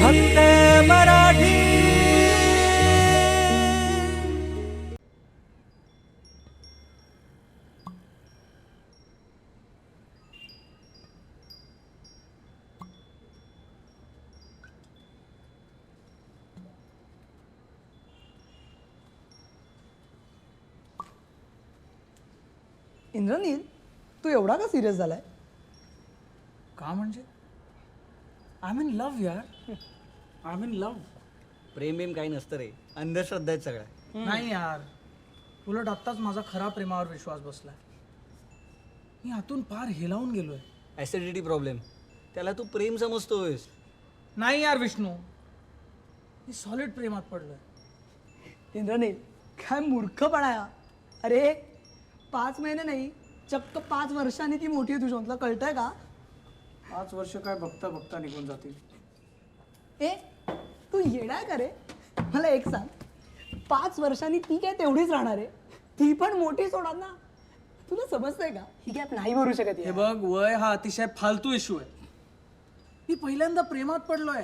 फक्त मराठी. इंद्रनील तू एवढा का सिरियस झालाय? का म्हणजे? आय मीन लव्ह यार. आय मीन लव्ह प्रेम बिम काही नसतं रे. अंधश्रद्धा आहेत सगळ्या. नाही यार. उलट आत्ताच माझा खरा प्रेमावर विश्वास बसलाय. मी आतून पार हेलावून गेलोय. ॲसिडिटी प्रॉब्लेम त्याला तू प्रेम समजतोयस. नाही यार विष्णू. मी सॉलिड प्रेमात पडलोय. इंद्रनील काय मूर्खपणा आहे हा. अरे पाच महिने नाही चक्क पाच वर्षांनी ती मोठी आहे तुझ्या तुला कळतंय का? पाच वर्ष काय बघता बघता निघून जातील. ए तू येणार का रे? मला एक सांग. पाच वर्षांनी ती काय तेवढीच राहणार आहे? ती पण मोठीच होणार ना? तुला समजतंय का? ही गॅप नाही भरू शकत हे. बघ वय हा अतिशय फालतू इश्यू आहे. मी पहिल्यांदा प्रेमात पडलोय.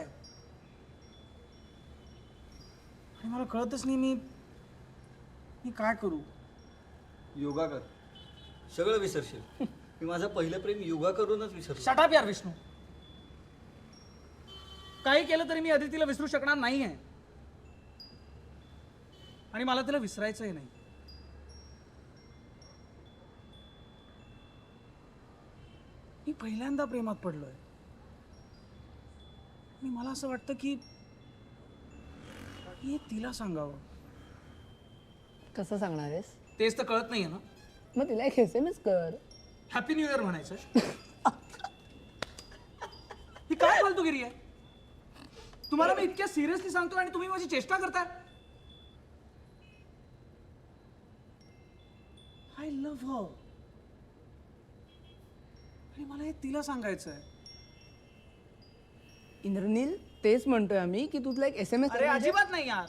आणि मला कळतच नाही मी मी काय करू? योगा कर. सगळं विसरशील. मी माझं पहिलं प्रेम योगा करूनच विसरलो. शटाप यार विष्णू. काही केलं तरी मी अदितीला विसरू शकणार नाही आहे आणि मला तिला विसरायचंही नाही. मी पहिल्यांदा प्रेमात पडलोय. आणि मला असं वाटतं की हे तिला सांगावं. कसं सांगणार आहेस? तेच तर कळत नाहीये ना. मग तिला एक एस एम एस कर. हॅपी न्यू इयर म्हणायचं. ही काय फालतूगिरी आहे? तुम्हाला मी इतक्या सिरियसली सांगतो आणि तुम्ही माझी चेष्टा करताय? आय लव्ह हर आणि मला हे तिला सांगायचं आहे इंद्रनील तेच म्हणतोय आम्ही की तू तुला एक एस एम एस अरे अजिबात नाही यार.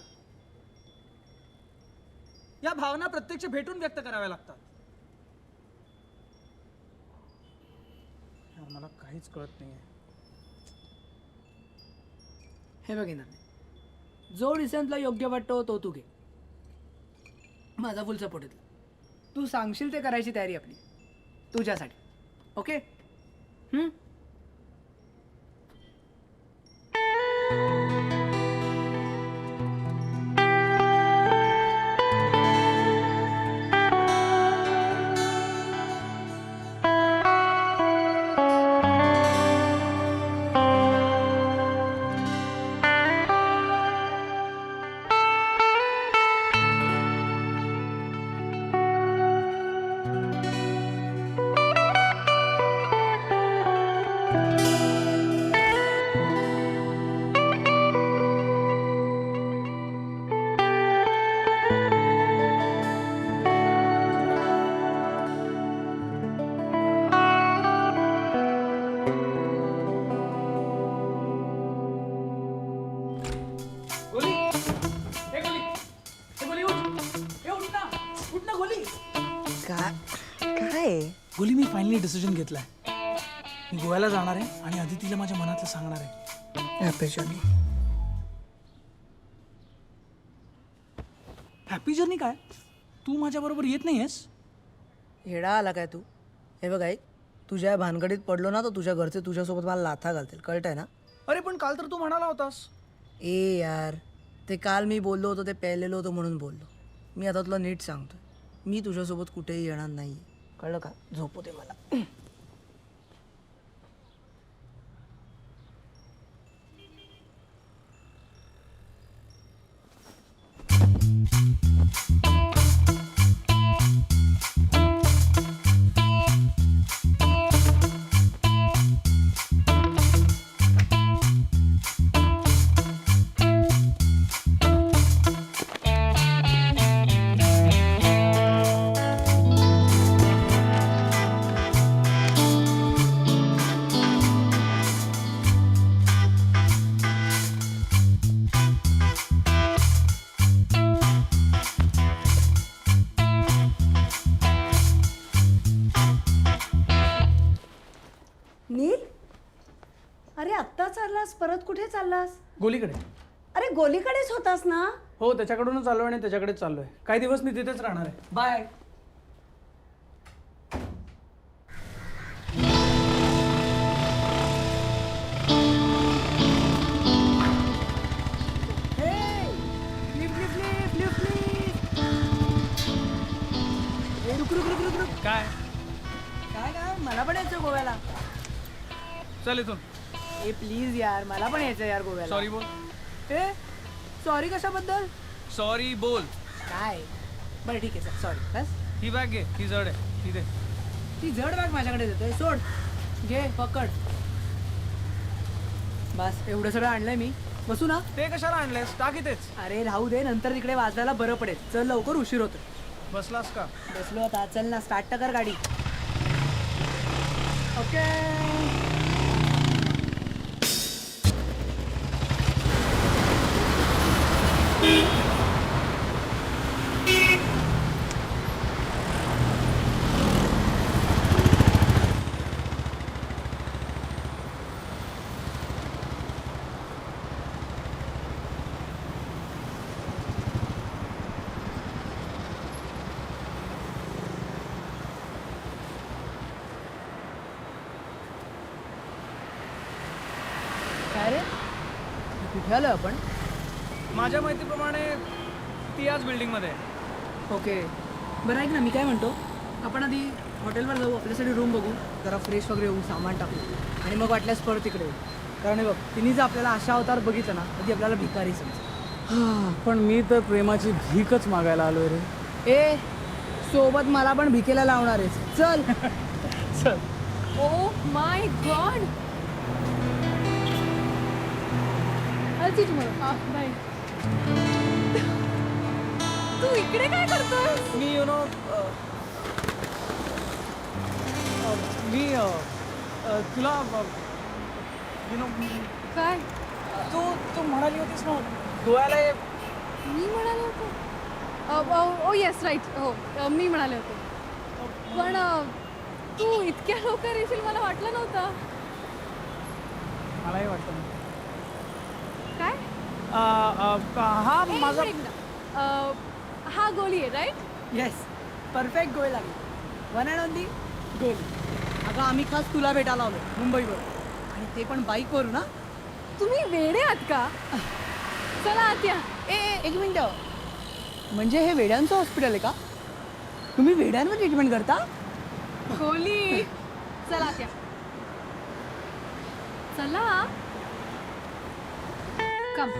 या भावना प्रत्यक्ष भेटून व्यक्त कराव्या लागतात. यार, मला काहीच कळत नाहीये. हे बघ नाही. जो डिसिजन योग्य वाटतो तो तू घे. माझा फुल सपोर्ट येतला तू सांगशील ते करायची तयारी आपली. तुझ्यासाठी. ओके गोव्याला जाणार आहे आणि अदितीला माझ्या मनातलं सांगणार आहे. हॅपी जर्नी हॅपी जर्नी काय? तू माझ्याबरोबर येत नाही आहेस येडा आला काय तू? हे बघ ऐक तुझ्या भानगडीत पडलो ना तर तुझ्या घरचे तुझ्यासोबत मला लाथा घालतील. कळतंय ना? अरे पण काल तर तू म्हणाला होतास. ए यार ते काल मी बोललो होतो ते पेलेलो होतो म्हणून बोललो. मी आता तुला नीट सांगतोय. मी तुझ्यासोबत कुठेही येणार नाही कळलं का? झोपू दे मला. चाललास परत कुठे चाललास? गोलीकडे. अरे गोलीकडेच होतास ना? हो त्याच्याकडूनच आलो आणि त्याच्याकडेच चाललोय. काही दिवस मी तिथेच राहणार आहे. बाय काय? काय काय? मला पण यायचं गोव्याला. चल इथून. ए प्लीज यार मला पण यायचं यार गोव्याला. सॉरी बोल. ए सॉरी कशाबद्दल? सॉरी बोल. काय? बरं ठीक आहे सॉरी बस. ही बॅग घे ही जड आहे ही दे. ती जड बॅग माझ्याकडे देतोय सोड. घे पकड. बस एवढं सगळं आणलंय मी. बसू ना. ते कशाला आणलेस टाक इथेच. अरे राहू दे नंतर तिकडे वाजवायला बरं पडेल. चल लवकर उशीर होतो बसलास का? बसलो आता चल ना स्टार्ट कर गाडी. ओके काय रे? कुठे आलो आपण? माझ्या माहितीप्रमाणे ती याच बिल्डिंगमध्ये आहे. ओके. बरं ऐक ना मी काय म्हणतो? आपण आधी हॉटेलवर जाऊ आपल्यासाठी रूम बघू जरा फ्रेश वगैरे होऊ सामान टाकू आणि मग वाटल्यास परत तिकडे येऊ. कारण हे बघ तिने जर आपल्याला अशा अवतार बघितलं ना कधी आपल्याला भिकारी समज पण मी तर प्रेमाची भीकच मागायला आलोय रे. ए सोबत मला पण भिकेला लावणार आहेस. चल. चल. ओ माय गॉड बाय तू इकडे काय करतोय? मी यु नो मी तुला यु नो काय? तू तू म्हणाली होतीस ना गोव्याला ये. मी म्हणाले होते? ओ येस राईट हो मी म्हणाले होते. पण तू इतक्या लवकर येशील मला वाटलं नव्हतं. मलाही वाटतं अ, अ, हा माझा. अ, हा गोळी आहे राईट येस परफेक्ट गोल लागली. वन अँड ओनली गोल अगं आम्ही खास तुला भेटायला आलो मुंबईवर. आणि ते पण बाईकवर ना तुम्ही वेडे आहात का? चला आत या ए ए, एक मिनटं. म्हणजे हे वेड्यांचं हॉस्पिटल आहे का? तुम्ही वेड्यांवर ट्रीटमेंट करता? गोली चला आत या चला. कम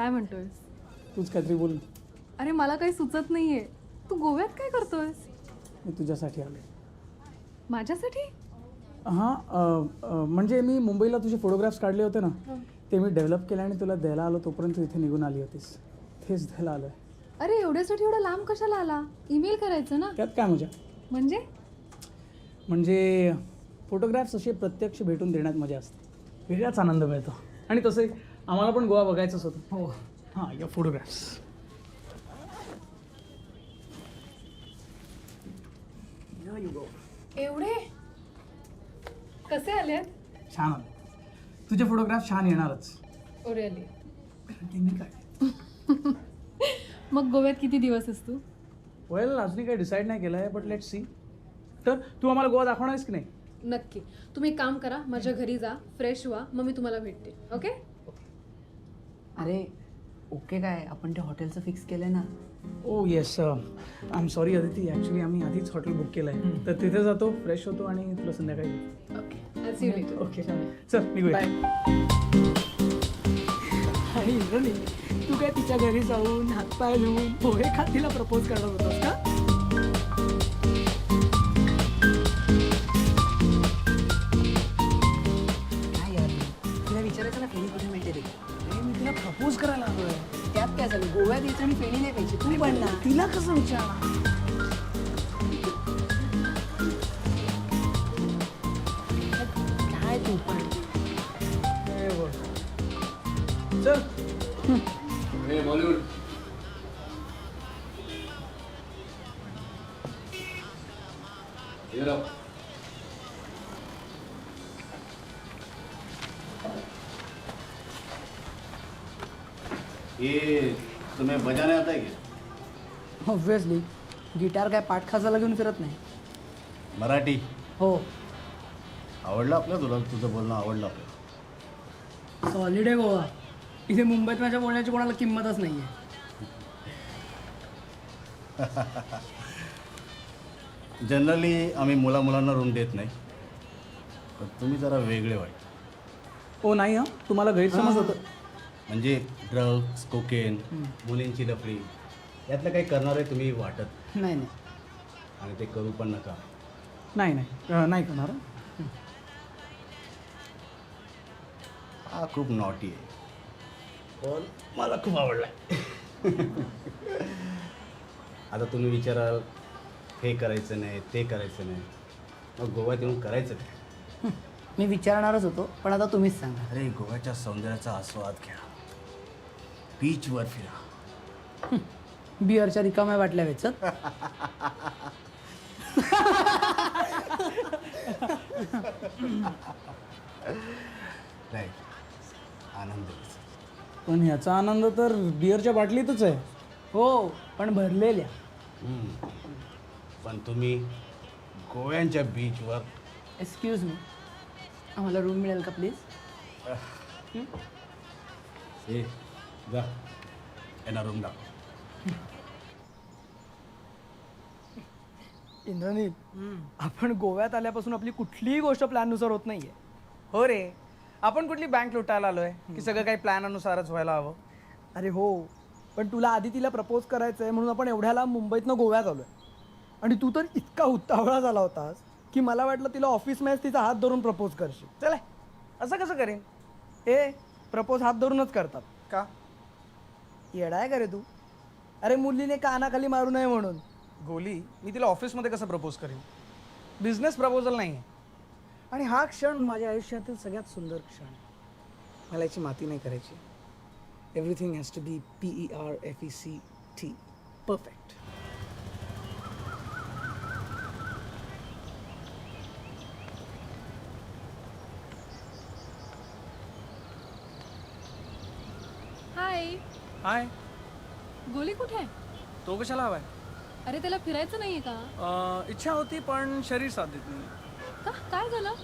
काय म्हणतोयस तूच काहीतरी बोल. अरे मला काही सुचत नाहीये. तू गोव्यात काय करतोयस? मी तुझ्यासाठी आलो माझ्यासाठी? हां अ, अ, म्हणजे मी मुंबईला तुझे फोटोग्राफ्स काढले होते ना ते मी डेव्हलप केले आणि तुला द्यायला आलो तोपर्यंत तू इथे निघून आली होतीस. तेच द्यायला आलोय. अरे एवढ्यासाठी एवढा लांब कशाला आला? ईमेल करायचं ना? त्यात काय मजा? म्हणजे? म्हणजे फोटोग्राफ्स असे प्रत्यक्ष भेटून देण्यात मजा असते. वेगळाच आनंद मिळतो. आणि तसंही आम्हाला पण गोवा बघायचंच होतं. हो. हां या फोटोग्राफ्स एवढे? कसे आले छान आलं. तुझे फोटोग्राफ छान येणारच. काय? मग गोव्यात किती दिवस आहेस तू? वेल अजूनही काही डिसाईड नाही केलं आहे बट लेट सी तर तू आम्हाला गोवा दाखवणार आहेस की नाही? नक्की. तुम्ही एक काम करा माझ्या घरी जा फ्रेश व्हा मग मी तुम्हाला भेटते. ओके अरे ओके काय? आपण ते हॉटेलचं फिक्स केलंय ना? ओ yes I am sorry Aditi actually आम्ही आधीच हॉटेल बुक केलं आहे तर तिथे जातो फ्रेश होतो आणि तुला संध्याकाळी. Okay see you later okay चल निघूया. बाय आणि तू काय तिच्या घरी जाऊन हातपाय धुवून पोहे खात तिला प्रपोज करणार होतास का? प्रपोज करायला आलोय त्यात काय झालं? गोव्यात यायचं आणि फेणी नाही पाहिजे तू पण ना. तिला कसं विचारणार? काय तू पण? हे बघ. चल. बॉलिवूड. ये तुम्हें बजाने आता है क्या ऑब्विसली गिटार काय पाठ खाजाला घेऊन फिरत नाही. मराठी? हो. आवडलं आपलं तुला तुझं बोलणं आवडलं आपलं सॉलिड आहे गोवा. इथे मुंबईत माझ्या बोलण्याची कोणाला किंमतच नाही आहे जनरली आम्ही मुला मुलांना रूम देत नाही. पण तुम्ही जरा वेगळे वाईट ओ नाही हा. तुम्हाला गैरसमज होतं. म्हणजे ड्रग्स कोकेन मुलींची लफडी यातलं काही करणार आहे तुम्ही वाटत? नाही नाही. आणि ते करू पण नका. नाही नाही. अं, नाही करणार. हं. हा खूप नॉटी आहे. पण मला खूप आवडला. आता तुम्ही विचाराल हे करायचं नाही ते करायचं नाही. मग गोव्यात येऊन करायचं काय? मी विचारणारच होतो पण आता तुम्हीच सांगा. अरे गोव्याच्या सौंदर्याचा आस्वाद घ्या. बीचवर फिरा. बिअरच्या रिकाम्या बाटल्या वेचत. नाही आनंद. पण ह्याचा आनंद तर बिअरच्या बाटलीतच आहे. हो पण भरलेल्या. पण तुम्ही गोव्यांच्या बीचवर एक्सक्यूज मी आम्हाला रूम मिळेल का प्लीज जा यांना रूम दाखव इंद्रनील आपण गोव्यात आल्यापासून आपली कुठलीही गोष्ट प्लॅननुसार होत नाहीये. हो रे. आपण कुठली बँक लुटायला आलोय? की सगळं काही प्लॅननुसारच व्हायला हवं? अरे हो. पण तुला आधी तिला प्रपोज करायचं आहे म्हणून आपण एवढ्याला मुंबईतनं गोव्यात आलोय. आणि तू तर इतका उत्तावळा झाला होतास की मला वाटलं तिला ऑफिस मॅच तिचा हात धरून प्रपोज करशील. चला. असं कसं करेन? ए प्रपोज हात धरूनच करतात. का? येडा आहे का रे तू? अरे मुलीने कानाखाली मारू नये म्हणून. गोली मी तिला ऑफिसमध्ये कसं प्रपोज करेन? बिझनेस प्रपोजल नाही आहे आणि हा क्षण माझ्या आयुष्यातील सगळ्यात सुंदर क्षण. आहे. मला याची माती नाही करायची. Everything has to be P E R F E C T perfect hi hi. Goli कुठे? आहे तो कशाला हवाय? अरे त्याला फिरायचं नाहीये का? इच्छा होती पण शरीर साथ देत नाही का? काय झालं?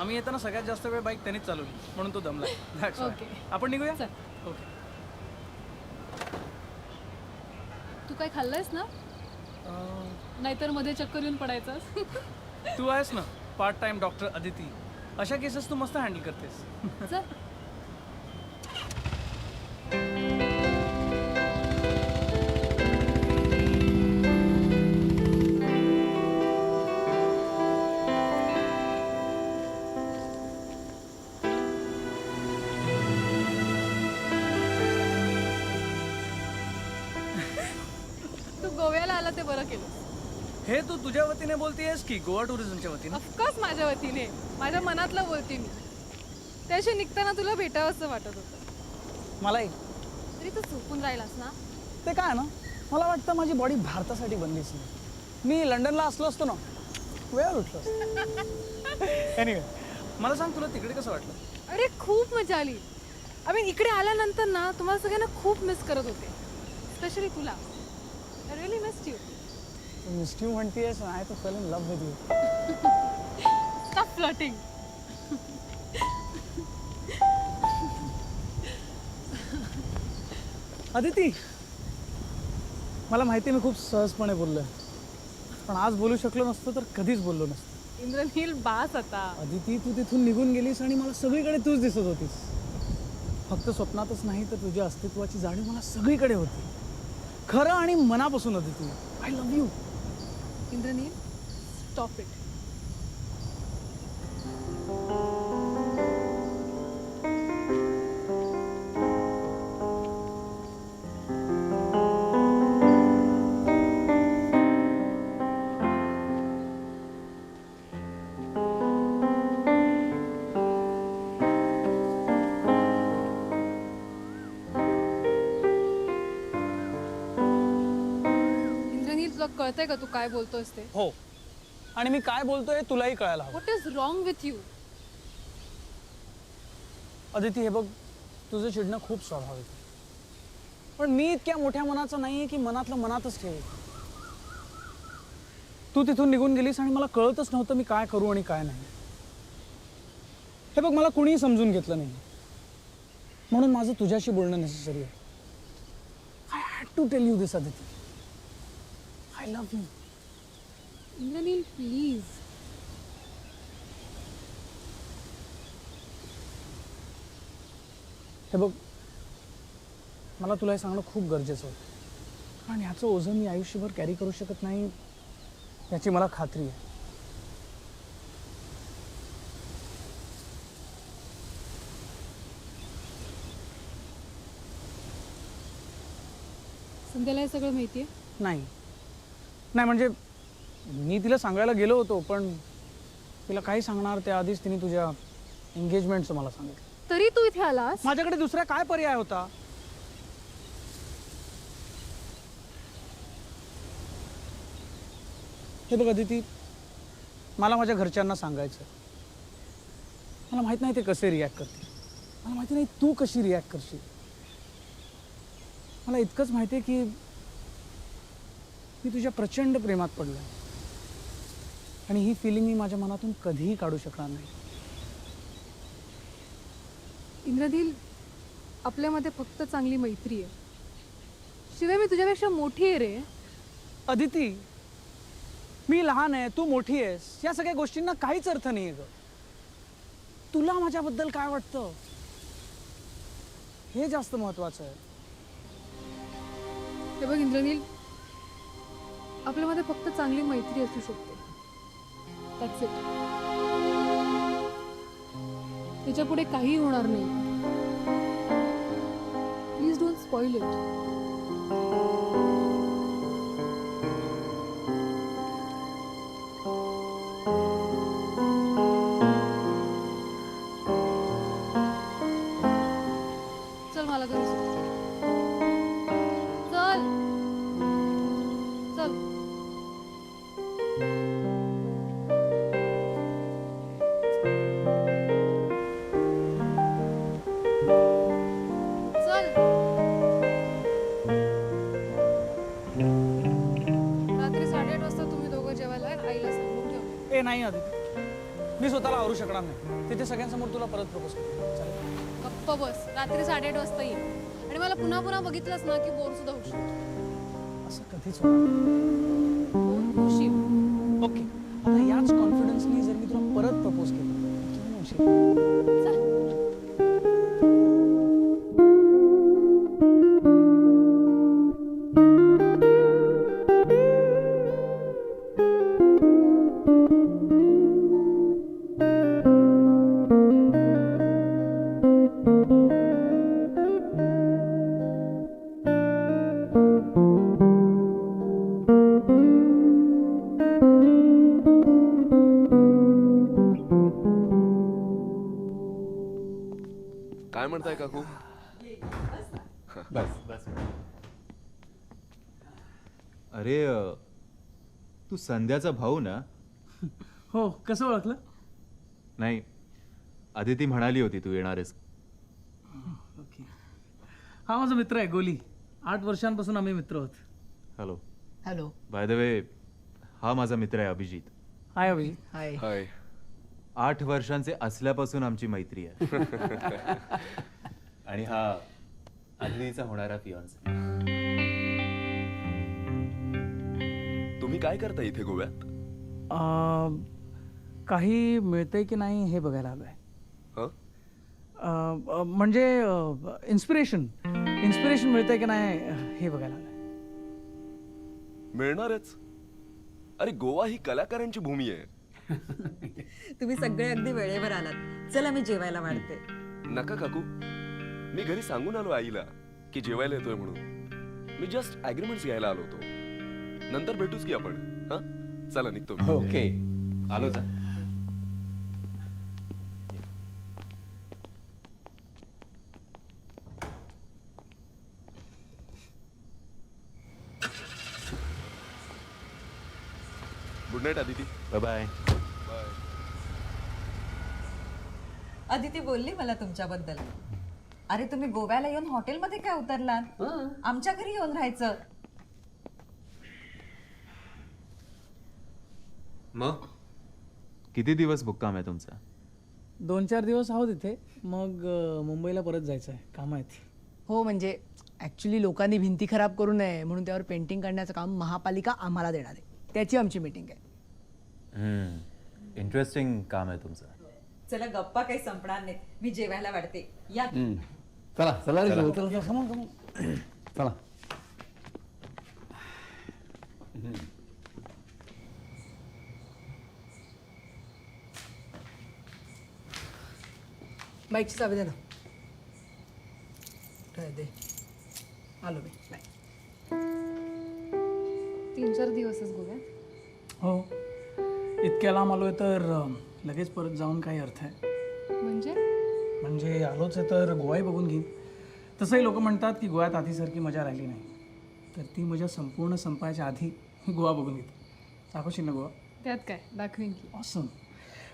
आम्ही येताना सगळ्यात जास्त वेळ बाईक त्यांनीच चालवली म्हणून तो दमला. That's why. Okay. आपण निघूया? चल. ओके तू काय खाल्लंयस ना? नाहीतरमध्ये चक्कर येऊन पडायचं तू आहेस ना पार्ट टाइम डॉक्टर अदिती अशा केसेस तू मस्त हँडल करतेस. चल. आला ते बरं केलं. हे तू तुझ्या वतीने बोलतेयस की गोवा टुरिझमच्या वतीने? ऑफकोर्स माझ्या वतीने. माझ्या मनातलं बोलते मी. त्याशी निघताना तुला भेटावंसं वाटत होतं. मलाही तरी तू झोपून राहिलास ना? ते काय ना? मला वाटतं माझी बॉडी भारतासाठी बनलीच नाही मी लंडनला असलो असतो ना वेळ उठलो असतो एनिवे मला सांग तुला तिकडे कसं वाटलं? अरे खूप मजा आली. आय मीन इकडे आल्यानंतर ना तुम्हाला सगळ्यांना खूप मिस करत होते. स्पेशली तुला. I really miss you Misty म्हणतेस I too fell in love with you stop flirting Aditi मला माहिती आहे मी खूप सहजपणे बोललोय. पण आज बोलू शकलो नसतो तर कधीच बोललो नसतो. इंद्रनील बास आता. अदिती तू तिथून निघून गेलीस आणि मला सगळीकडे तूच दिसत होतीस. फक्त स्वप्नातच नाही तर तुझ्या अस्तित्वाची जाणीव मला सगळीकडे होती. खरं आणि मनापासून होती तू I love you Indraneel stop it तुला कळतंय का तू काय बोलतोयस ते? हो. आणि मी काय बोलतोय तुलाही कळायला हवं. What is wrong with you Aditi हे बघ तुझं चिडणं खूप स्वाभाविक आहे. पण मी इतक्या मोठ्या मनाचं नाही आहे की मनातलं मनातच ठेव. तू तिथून निघून गेलीस आणि मला कळतच नव्हतं मी काय करू आणि काय नाही. हे बघ मला कुणीही समजून घेतलं नाही. म्हणून माझं तुझ्याशी बोलणं नेसेसरी आहे. I had to tell you this Aditi. I love you Indraneel please हे बघ मला तुला हे सांगणं खूप गरजेचं होतं. कारण ह्याचं ओझं मी आयुष्यभर कॅरी करू शकत नाही याची मला खात्री आहे. संध्याला हे सगळं माहिती आहे नाही. नाही म्हणजे मी तिला सांगायला गेलो होतो पण तिला काही सांगणार त्याआधीच तिने तुझ्या एंगेजमेंटचं मला सांगितलं. तरी तू इथे आलास? माझ्याकडे दुसरा काय पर्याय होता? हे बघ अदिती मला माझ्या घरच्यांना सांगायचं. मला माहीत नाही ते कसे रिॲक्ट करतील. मला माहिती नाही तू कशी रिॲक्ट करशील. मला इतकंच माहिती आहे की मी तुझ्या प्रचंड प्रेमात पडलो आणि ही फिलिंग मी माझ्या मनातून कधीही काढू शकणार नाही. इंद्रनील आपल्यामध्ये फक्त चांगली मैत्री आहे. शिवाय मी तुझ्यापेक्षा मोठी आहे रे. अदिती मी लहान आहे तू मोठी आहेस. या सगळ्या गोष्टींना काहीच अर्थ नाही आहे ग. तुला माझ्याबद्दल काय वाटतं? हे जास्त महत्वाचं आहे. हे बघ इंद्रनील आपल्यामध्ये फक्त चांगली मैत्री असू शकते. That's इट त्याच्या पुढे काही होणार नाही. प्लीज डोंट स्पॉइल इट चल मला घरी नाही अदिती मी स्वतःला आवरू शकणार नाही. तिथे सगळ्यांसमोर तुला परत प्रपोज करतो. चालेल. गप्प बस. रात्री साडेआठ वाजता ये आणि मला पुन्हा पुन्हा बघितलंस ना की बोर सुद्धा होशील असं कधीच होणार नाही. बोर होशील. संध्याचा भाऊ ना? हो कसं ओळखलं? नाही आदिती म्हणाली होती तू येणारेस. ओके. हा माझा मित्र आहे गोली. आठ वर्षांपासून आम्ही मित्र आहोत. Hello hello by the way हा माझा मित्र आहे अभिजित. हाय अभिजित हाय हाय आठ वर्षांचे असल्यापासून आमची मैत्री आहे. आणि हा आदितीचा होणारा फियॉन्स तुम्ही काय करता इथे गोव्यात? अं, काही मिळतंय की नाही हे बघायला हं? अं, म्हणजे इन्स्पिरेशन इन्स्पिरेशन मिळतंय की नाही हे बघायला आलंय. मिळणारच. अरे गोवा ही कलाकारांची भूमी आहे. तुम्ही सगळे अगदी वेळेवर आलात. चला मी जेवायला वाढते. नका काकू. मी घरी सांगून आलो आईला की जेवायला येतोय म्हणून. मी जस्ट अग्रीमेंट घ्यायला आलो होतो. नंतर भेटूच की आपण हा? चला निघतो मी. ओके. आलो जा. Good night Aditi bye bye bye Aditi बोलली मला तुमच्याबद्दल. अरे तुम्ही गोव्याला येऊन हॉटेलमध्ये काय उतरलात? आमच्या घरी येऊन राहायचं. मग? किती दिवस मुक्काम आहे तुमचा? दोन चार दिवस आहोत इथे. मग अं, मुंबईला परत जायचं आहे कामं आहेत. हो म्हणजे ॲक्च्युली लोकांनी भिंती खराब करू नये म्हणून त्यावर पेंटिंग करण्याचं काम महापालिका आम्हाला देणार आहे. त्याची आमची मीटिंग आहे. इंटरेस्टिंग काम आहे तुमचं. चला गप्पा काही संपणार नाही. मी जेवायला वाढते. या. चला चला रे चला. चला बाईकची चावी दे ना. काय दे. आलो मी. बाय. तीन चार दिवसच गोव्यात हो. इतक्या लांब आलोय तर अं, लगेच परत जाऊन काही अर्थ आहे. म्हणजे? म्हणजे आलोच आहे तर गोवाही बघून घेईन. तसंही लोक म्हणतात की गोव्यात आधीसारखी मजा राहिली नाही. तर ती मजा संपूर्ण संपायच्या आधी गोवा बघून घेते. दाखवशील ना गोवा? त्यात काय? दाखवीन की. असं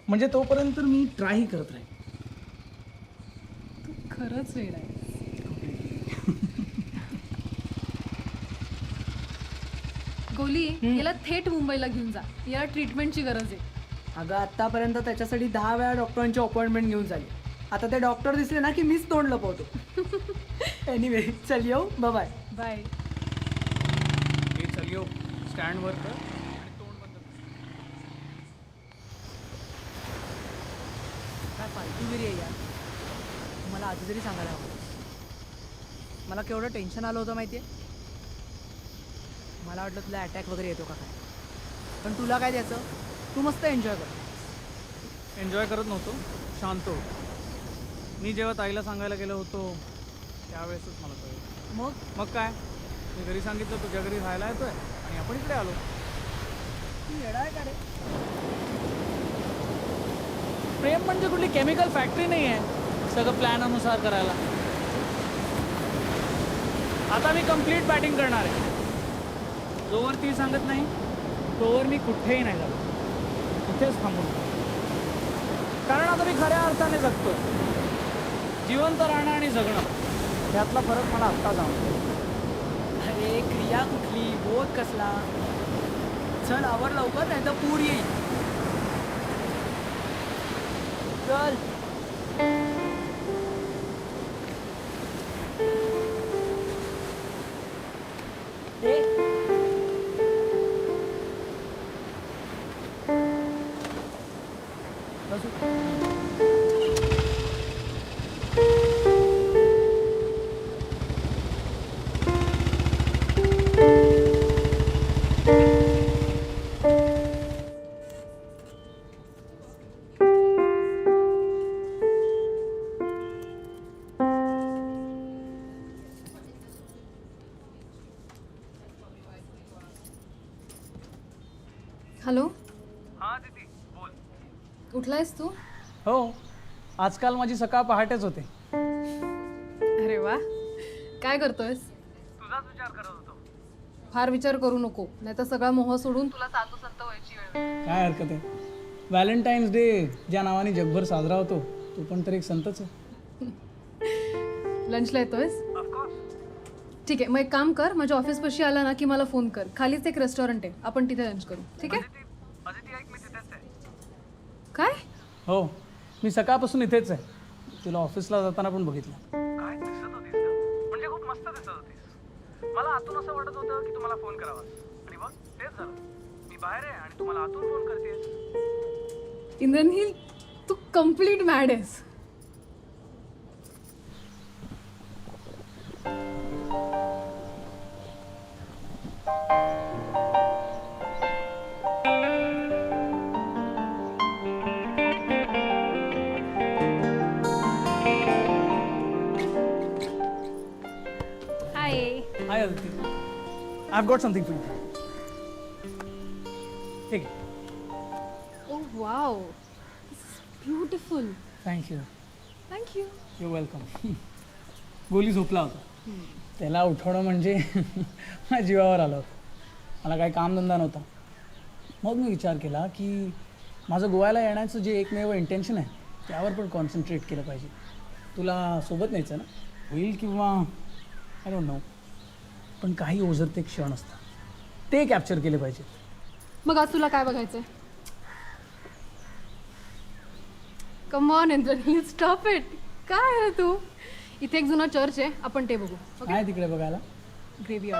म्हणजे तोपर्यंत मी ट्रायही करत राहीन. खरंच वेळ आहे. गोली याला थेट मुंबईला घेऊन जा. याला ट्रीटमेंटची गरज आहे. अगं आत्तापर्यंत त्याच्यासाठी दहा वेळा डॉक्टरांची अपॉइंटमेंट घेऊन झाली. आता ते डॉक्टर दिसले ना की मीच तोंड लपवतो. एनिवे चल येऊ. बाय बाय हे चल येऊ. स्टँडवर कर. काय फालतूगिरी आहे यार. मला आधी तरी सांगायला हवं. मला केवढं टेन्शन आलं होतं माहिती आहे मला वाटलं तुला अटॅक वगैरे येतो का काय? पण तुला काय द्यायचं? तू मस्त एन्जॉय कर. एन्जॉय करत नव्हतो शांत होतो. मी जेव्हा ताईला सांगायला गेलो होतो त्यावेळेसच मला कळलं. मग? मग काय? मी घरी सांगितलं तुझ्या घरी राहायला येतोय आणि आपण इकडे आलो. तू आहे का रे? प्रेम म्हणजे कुठली केमिकल फॅक्टरी नाही आहे सगळं प्लॅनानुसार करायला. आता मी कंप्लीट बॅटिंग करणार आहे. जोवर ती सांगत नाही तोवर मी कुठेही नाही झालो कुठेच थांबून. कारण आता मी खऱ्या अर्थाने जगतो जिवंत राहणं आणि जगणं ह्यातला फरक मला आत्ता जाणतो अरे क्रिया कुठली? बोध कसला? चल आवर लवकर नाही तर पूर येईल. चल. आजकाल माझी सकाळ पहाटेच होते. अरे वा. काय करतोयस? तुझाच विचार करत होतो. फार विचार करू नको. नाहीतर सगळा मोह सोडून तुला साधू संत व्हायची वेळ. काय हरकत आहे? व्हॅलेंटाईन्स डे ज्या नावाने जगभर साजरा होतो तो पण तर एक संतच आहे. लंचला येतोयस? ठीक आहे मग एक काम कर माझ्या ऑफिस पाशी आला ना की मला फोन कर. खालीच एक रेस्टॉरंट आहे आपण तिथे लंच करू. ठीक आहे. काय? हो. मी सकाळपासून इथेच आहे. तुला ऑफिसला जाताना पण बघितलं. काय दिसत म्हणजे खूप मस्त दिसत होती मला आतून असं वाटत होतं की तुम्हाला फोन करावा. आणि मग तेच झालं. मी बाहेर आहे आणि तुम्हाला आतून फोन करतेस इंद्रनील तू कंप्लीट मॅड आहेस. I have got something for you ठीक आहे ओ wow beautiful thank you thank you you welcome Goli झोपला होता. त्याला उठवणं म्हणजे माझ्या जीवावर आलं होतं. मला काही कामधंदा नव्हता. मग मी विचार केला की माझं गोव्याला येण्याचं जे एकमेव इंटेन्शन आहे त्यावर पण कॉन्सन्ट्रेट केलं पाहिजे. तुला सोबत न्यायचं ना? होईल किंवा आय डोंट नो पण काही ओझरते क्षण असतात. ते कॅप्चर केले पाहिजे. मग आज तुला काय बघायचंय? कमॉन इंद्रनील स्टॉप इट काय आहे तू? इथे एक जुना चर्च आहे आपण ते बघू. काय तिकडे बघायला. ग्रेव्ही